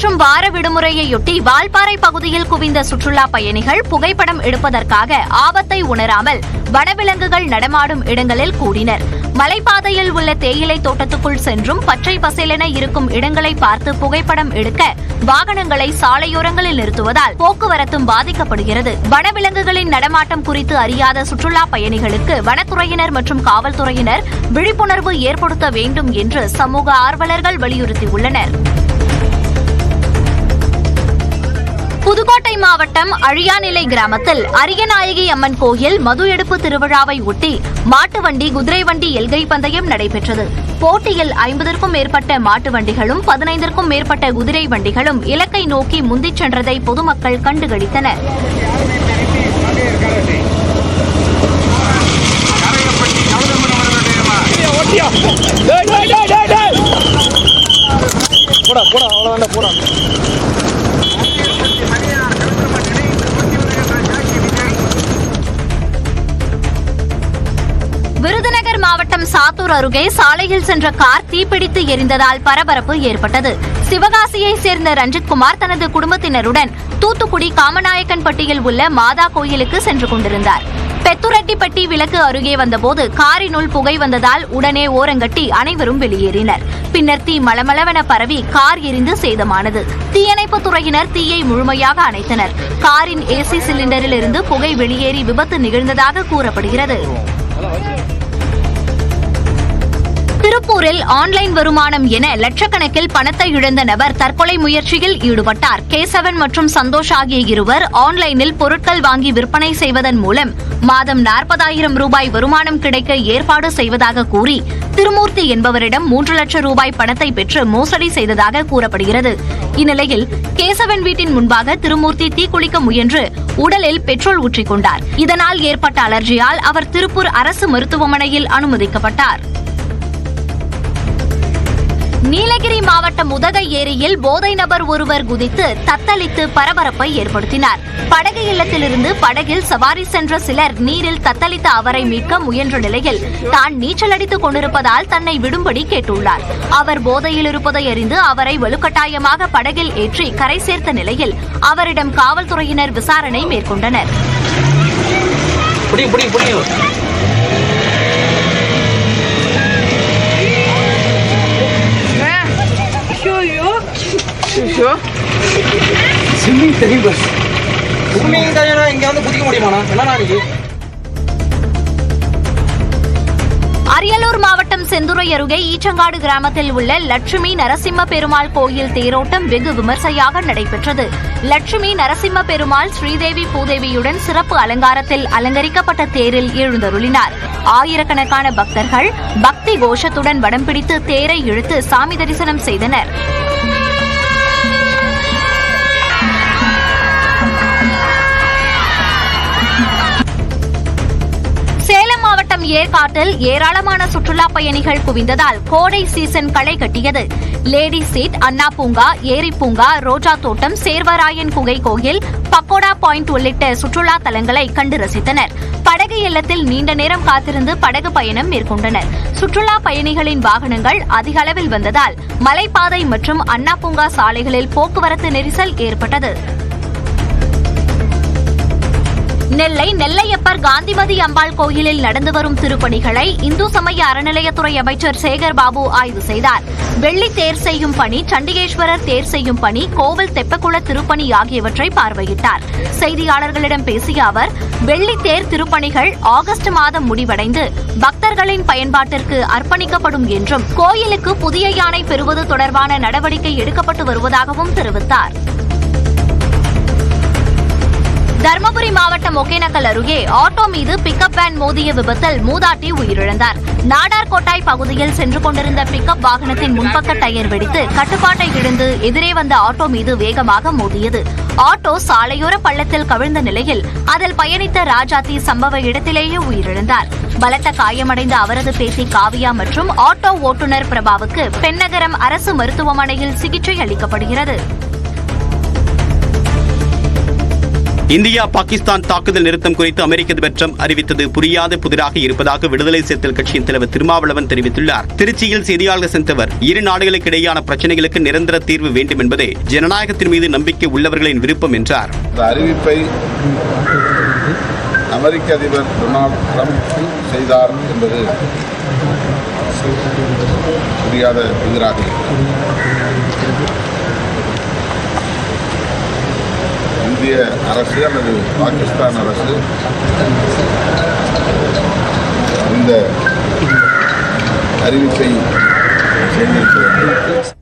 மற்றும் வார விடுமுறையொட்டி வால்பாறை பகுதியில் குவிந்த சுற்றுலா பயணிகள் புகைப்படம் எடுப்பதற்காக ஆபத்தை உணராமல் வனவிலங்குகள் நடமாடும் இடங்களில் கூடினர். மலைப்பாதையில் உள்ள தேயிலை தோட்டத்துக்குள் சென்றும் பச்சை பசேலென இருக்கும் இடங்களை பார்த்து புகைப்படம் எடுக்க வாகனங்களை சாலையோரங்களில் நிறுத்துவதால் போக்குவரத்தும் பாதிக்கப்படுகிறது. வனவிலங்குகளின் நடமாட்டம் குறித்து அறியாத சுற்றுலா பயணிகளுக்கு வனத்துறையினர் மற்றும் காவல்துறையினர் விழிப்புணர்வு ஏற்படுத்த வேண்டும் என்று சமூக ஆர்வலர்கள் வலியுறுத்தியுள்ளனர். புதுக்கோட்டை மாவட்டம் அழியாநிலை கிராமத்தில் அரியநாயகி அம்மன் கோயில் மது எடுப்பு திருவிழாவை ஒட்டி மாட்டு வண்டி குதிரை வண்டி எல்கை பந்தயம் நடைபெற்றது. போட்டியில் ஐம்பதற்கும் மேற்பட்ட மாட்டு வண்டிகளும் பதினைந்திற்கும் மேற்பட்ட குதிரை வண்டிகளும் இலக்கை நோக்கி முந்திச் சென்றதை பொதுமக்கள் கண்டுகளித்தனர். போடா போடா அவ்வளோ போடா. சாத்தூர் அருகே சாலையில் சென்ற கார் தீப்பிடித்து எரிந்ததால் பரபரப்பு ஏற்பட்டது. சிவகாசியை சேர்ந்த ரஞ்சித்குமார் தனது குடும்பத்தினருடன் தூத்துக்குடி காமநாயக்கன்பட்டியில் உள்ள மாதா கோயிலுக்கு சென்று கொண்டிருந்தார். பெத்துரெட்டிப்பட்டி விளக்கு அருகே வந்தபோது காரினுள் புகை வந்ததால் உடனே ஓரங்கட்டி அனைவரும் வெளியேறினர். பின்னர் தீ மளமளவென பரவி கார் எரிந்து சேதமானது. தீயணைப்புத் துறையினர் தீயை முழுமையாக அணைத்தனர். காரின் ஏசி சிலிண்டரில் இருந்து புகை வெளியேறி விபத்து நிகழ்ந்ததாக கூறப்படுகிறது. திருப்பூரில் ஆன்லைன் வருமானம் என லட்சக்கணக்கில் பணத்தை இழந்த நபர் தற்கொலை முயற்சியில் ஈடுபட்டார். கேசவன் மற்றும் சந்தோஷ் ஆகிய இருவர் ஆன்லைனில் பொருட்கள் வாங்கி விற்பனை செய்வதன் மூலம் மாதம் நாற்பதாயிரம் ரூபாய் வருமானம் கிடைக்க ஏற்பாடு செய்வதாக கூறி திருமூர்த்தி என்பவரிடம் மூன்று லட்சம் ரூபாய் பணத்தை பெற்று மோசடி செய்ததாக கூறப்படுகிறது. இந்நிலையில் கேசவன் வீட்டின் முன்பாக திருமூர்த்தி தீக்குளிக்க முயன்று உடலில் பெட்ரோல் ஊற்றிக்கொண்டார். இதனால் ஏற்பட்ட அலர்ஜியால் அவர் திருப்பூர் அரசு மருத்துவமனையில் அனுமதிக்கப்பட்டார். நீலகிரி மாவட்டம் உதகை ஏரியில் போதை நபர் ஒருவர் குதித்து தத்தளித்து பரபரப்பை ஏற்படுத்தினார். படகு இல்லத்திலிருந்து படகில் சவாரி சென்ற சிலர் நீரில் தத்தளித்த அவரை மீட்க முயன்ற நிலையில் தான் நீச்சல் அடித்துக் கொண்டிருப்பதால் தன்னை விடும்படி கேட்டுள்ளார். அவர் போதையில் இருப்பதை அறிந்து அவரை வலுக்கட்டாயமாக படகில் ஏற்றி கரை சேர்த்த நிலையில் அவரிடம் காவல்துறையினர் விசாரணை மேற்கொண்டனர். ஸ்விம்மிங் தெரியும் பஸ் ஸ்விம்மிங் தெரியும் இங்க வந்து குதிக்க முடியுமாண்ணா என்னண்ணா நீ அரியலூர் மாவட்டம் செந்துறை அருகே ஈச்சங்காடு கிராமத்தில் உள்ள லட்சுமி நரசிம்ம பெருமாள் கோயில் தேரோட்டம் வெகு விமர்சையாக நடைபெற்றது. லட்சுமி நரசிம்ம பெருமாள் ஸ்ரீதேவி பூதேவியுடன் சிறப்பு அலங்காரத்தில் அலங்கரிக்கப்பட்ட தேரில் எழுந்தருளினார். ஆயிரக்கணக்கான பக்தர்கள் பக்தி கோஷத்துடன் வடம் பிடித்து தேரை இழுத்து சாமி தரிசனம் செய்தனர். மாவட்டம் ஏற்காட்டில் ஏராளமான சுற்றுலா பயணிகள் குவிந்ததால் கோடை சீசன் களை கட்டியது. லேடி சீட் அண்ணா பூங்கா ஏரி பூங்கா ரோஜா தோட்டம் சேர்வராயன் குகை கோயில் பக்கோடா பாயிண்ட் உள்ளிட்ட சுற்றுலா தலங்களை கண்டு ரசித்தனர். படகு இல்லத்தில் நீண்ட நேரம் காத்திருந்து படகு பயணம் மேற்கொண்டனர். சுற்றுலா பயணிகளின் வாகனங்கள் அதிக அளவில் வந்ததால் மலைப்பாதை மற்றும் அண்ணா பூங்கா சாலைகளில் போக்குவரத்து நெரிசல் ஏற்பட்டது. நெல்லை நெல்லையப்பர் காந்திமதி அம்பாள் கோயிலில் நடந்து வரும் திருப்பணிகளை இந்து சமய அறநிலையத்துறை அமைச்சர் சேகர் பாபு ஆய்வு செய்தார். வெள்ளி தேர் செய்யும் பணி சண்டிகேஸ்வரர் தேர் செய்யும் பணி கோவில் தெப்பக்குள திருப்பணி ஆகியவற்றை பார்வையிட்டார். செய்தியாளர்களிடம் பேசிய அவர் வெள்ளி தேர் திருப்பணிகள் ஆகஸ்ட் மாதம் முடிவடைந்து பக்தர்களின் பயன்பாட்டிற்கு அர்ப்பணிக்கப்படும் என்றும் கோயிலுக்கு புதிய யானை பெறுவது தொடர்பான நடவடிக்கை எடுக்கப்பட்டு வருவதாகவும் தெரிவித்தார். தருமபுரி மாவட்டம் ஒகேனக்கல் அருகே ஆட்டோ மீது பிக்கப் வேன் மோதிய விபத்தில் மூதாட்டி உயிரிழந்தார். நாடார்கோட்டாய் பகுதியில் சென்று கொண்டிருந்த பிக்கப் வாகனத்தின் முன்பக்க டயர் வெடித்து கட்டுப்பாட்டை இழந்து எதிரே வந்த ஆட்டோ மீது வேகமாக மோதியது. ஆட்டோ சாலையோர பள்ளத்தில் கவிழ்ந்த நிலையில் அதில் பயணித்த ராஜாத்தி சம்பவ இடத்திலேயே உயிரிழந்தார். பலத்த காயமடைந்த அவரது பேத்தி காவியா மற்றும் ஆட்டோ ஓட்டுநர் பிரபாவுக்கு பெண்ணகரம் அரசு மருத்துவமனையில் சிகிச்சை அளிக்கப்படுகிறது. இந்தியா பாகிஸ்தான் தாக்குதல் நிறுத்தம் குறித்து அமெரிக்க அதிபர் ட்ரம்ப் அறிவித்தது புரியாத புதிராக இருப்பதாக விடுதலை சிறுத்தைகள் கட்சியின் தலைவர் திருமாவளவன் தெரிவித்துள்ளார். திருச்சியில் செய்தியாளர்கள் சென்றவர் இரு நாடுகளுக்கு இடையேயான பிரச்சனைகளுக்கு நிரந்தர தீர்வு வேண்டும் என்பதே ஜனநாயகத்தின் மீது நம்பிக்கை உள்ளவர்களின் விருப்பம் என்றார். அறிவிப்பை அமெரிக்க அதிபர் டொனால்ட் ட்ரம்ப் செய்தார் என்பது புரியாத புதிராக இந்திய அரசு அல்லது பாகிஸ்தான் அரசு இந்த அறிவிப்பை செய்திருக்கிறது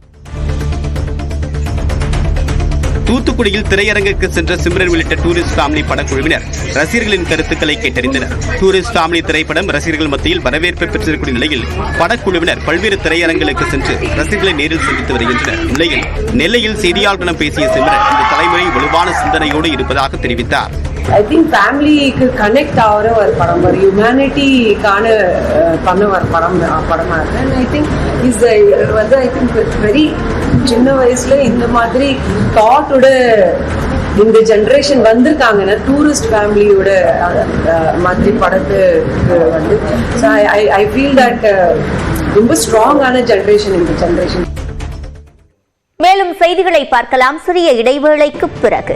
தூத்துக்குடியில் திரையரங்குக்கு சென்ற சிம்ரன் உள்ளிட்ட டூரிஸ்ட் ஃபேமிலி படக்குழுவினர் ரசிகர்களின் கருத்துக்களை கேட்டறிந்தனர். டூரிஸ்ட் ஃபேமிலி திரைப்படம் ரசிகர்கள் மத்தியில் வரவேற்பை பெற்றிருக்கூடிய நிலையில் படக்குழுவினர் பல்வேறு திரையரங்குகளுக்கு சென்று ரசிகர்களை நேரில் சந்தித்து வருகின்றனர். நிலையில் நெல்லையில் செய்தியாளர்களிடம் பேசிய சிம்ரன் இந்த தலைமுறை வலுவான சிந்தனையோடு இருப்பதாக தெரிவித்தார். ஐ திங்க் ஃபேமிலிக்கு கனெக்ட் ஆகிற ஒரு படம். ஒரு ஹியூமனிட்டிக்கான பண்ண ஒரு படம் படமாக இருக்கு. ஐ திங்க் இஸ் வந்து ஐ திங்க் வெரி சின்ன வயசுல இந்த மாதிரி தாட்டோட இந்த ஜென்ரேஷன் வந்திருக்காங்கன்னா டூரிஸ்ட் ஃபேமிலியோட மாதிரி படத்துக்கு வந்து. ஐ ஐ ஃபீல் தட் ரொம்ப ஸ்ட்ராங்கான ஜென்ரேஷன் இந்த ஜென்ரேஷன் மேலும் செய்திகளை பார்க்கலாம் சிறிய இடைவேளைக்கு பிறகு.